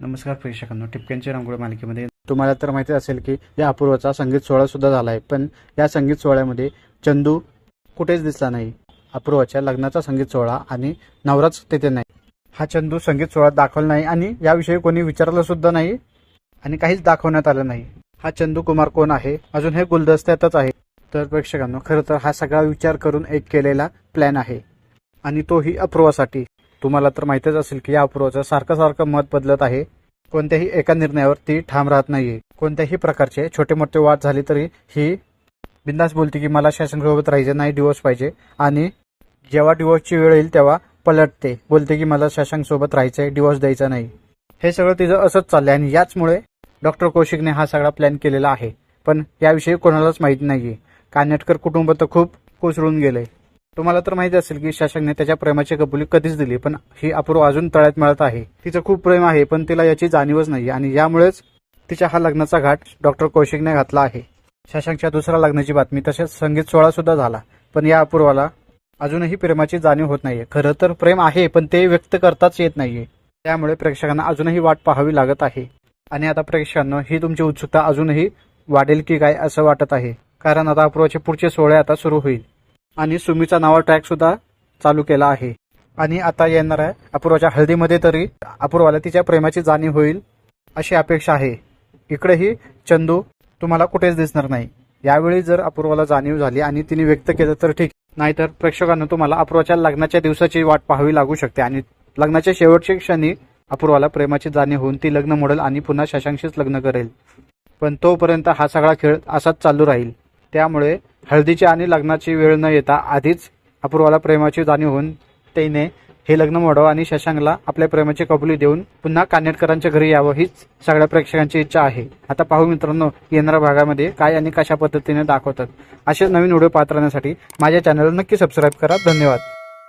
नमस्कार प्रेक्षकांनो टिपक्यांच्या रांगोळी मालिकेमध्ये तुम्हाला तर माहिती असेल की या अपूर्वाचा संगीत सोहळा सुद्धा झाला आहे पण या संगीत सोहळ्यामध्ये चंदू कुठेच दिसला नाही. अपूर्वाच्या लग्नाचा संगीत सोहळा आणि नवराच तेथे नाही. हा चंदू संगीत सोहळा दाखवला नाही आणि याविषयी कोणी विचारलं सुद्धा नाही आणि काहीच दाखवण्यात आलं नाही. हा चंदू कुमार कोण आहे? अजून हे गुलदस्त्यातच आहे. तर प्रेक्षकांनो खरं तर हा सगळा विचार करून एक केलेला प्लॅन आहे. आणि तोही अपूर्वासाठी. तुम्हाला तर माहितीच असेल की या अपूर्वाचं सारखं सारखं मत बदलत आहे. कोणत्याही एका निर्णयावर ती ठाम राहत नाहीये. कोणत्याही प्रकारचे छोटे मोठे वाद झाले तरी ही बिंदास बोलते की मला शासनसोबत राहायचं नाही डिवोर्स पाहिजे. आणि जेव्हा डिवोर्सची वेळ येईल तेव्हा पलटते. बोलते की मला शशांकसोबत राहायचंय डिवोर्स द्यायचा नाही. हे सगळं तिचं असंच चाललंय आणि याचमुळे डॉक्टर कौशिकने हा सगळा प्लॅन केलेला आहे. पण याविषयी कोणालाच माहिती नाहीये. कानेटकर कुटुंब तर खूप कोसळून गेलंय. तुम्हाला तर माहिती असेल की शशांकने त्याच्या प्रेमाची कबुली कधीच दिली पण ही अपूर्व अजून तळ्यात मिळत आहे. तिचं खूप प्रेम आहे पण तिला याची जाणीवच नाही आणि यामुळेच तिच्या हा लग्नाचा घाट डॉक्टर कौशिकने घातला आहे. शशांकच्या दुसऱ्या लग्नाची बातमी तसेच संगीत सोहळा सुद्धा झाला पण या अपूर्वाला अजूनही प्रेमाची जाणीव होत नाहीये. खरं तर प्रेम आहे पण ते व्यक्त करताच येत नाहीये. त्यामुळे प्रेक्षकांना अजूनही वाट पाहावी लागत आहे. आणि आता प्रेक्षकांना ही तुमची उत्सुकता अजूनही वाढेल की काय असं वाटत आहे. कारण आता अपूर्वाचे पुढचे सोहळे आता सुरू होईल. आणि सुमीचा नावा ट्रॅक सुद्धा चालू केला आहे. आणि आता येणार आहे अपूर्वाच्या हळदीमध्ये तरी अपूर्वाला तिच्या प्रेमाची जाणीव होईल अशी अपेक्षा आहे. इकडेही चंदू तुम्हाला कुठेच दिसणार नाही. यावेळी जर अपूर्वाला जाणीव झाली आणि तिने व्यक्त केलं तर ठीक. नाहीतर प्रेक्षकांना तुम्हाला अपूर्वाच्या लग्नाच्या दिवसाची वाट पाहावी लागू शकते आणि लग्नाच्या शेवटच्या क्षणी अपूर्वाला प्रेमाची जाणीव होऊन ती लग्न मोडेल आणि पुन्हा शशांशीच लग्न करेल. पण तोपर्यंत हा सगळा खेळ असाच चालू राहील. त्यामुळे हळदीची आणि लग्नाची वेळ न येता आधीच अपूर्वाला प्रेमाची जाणीव होऊन तिने हे लग्न मोडावं आणि शशांकला आपल्या प्रेमाची कबुली देऊन पुन्हा कानेटकरांच्या घरी यावं हीच सगळ्या प्रेक्षकांची इच्छा आहे. आता पाहू मित्रांनो येणाऱ्या भागामध्ये काय आणि कशा पद्धतीने दाखवतात. असे नवीन व्हिडिओ पाहत राहण्यासाठी माझ्या चॅनलला नक्की सबस्क्राईब करा. धन्यवाद.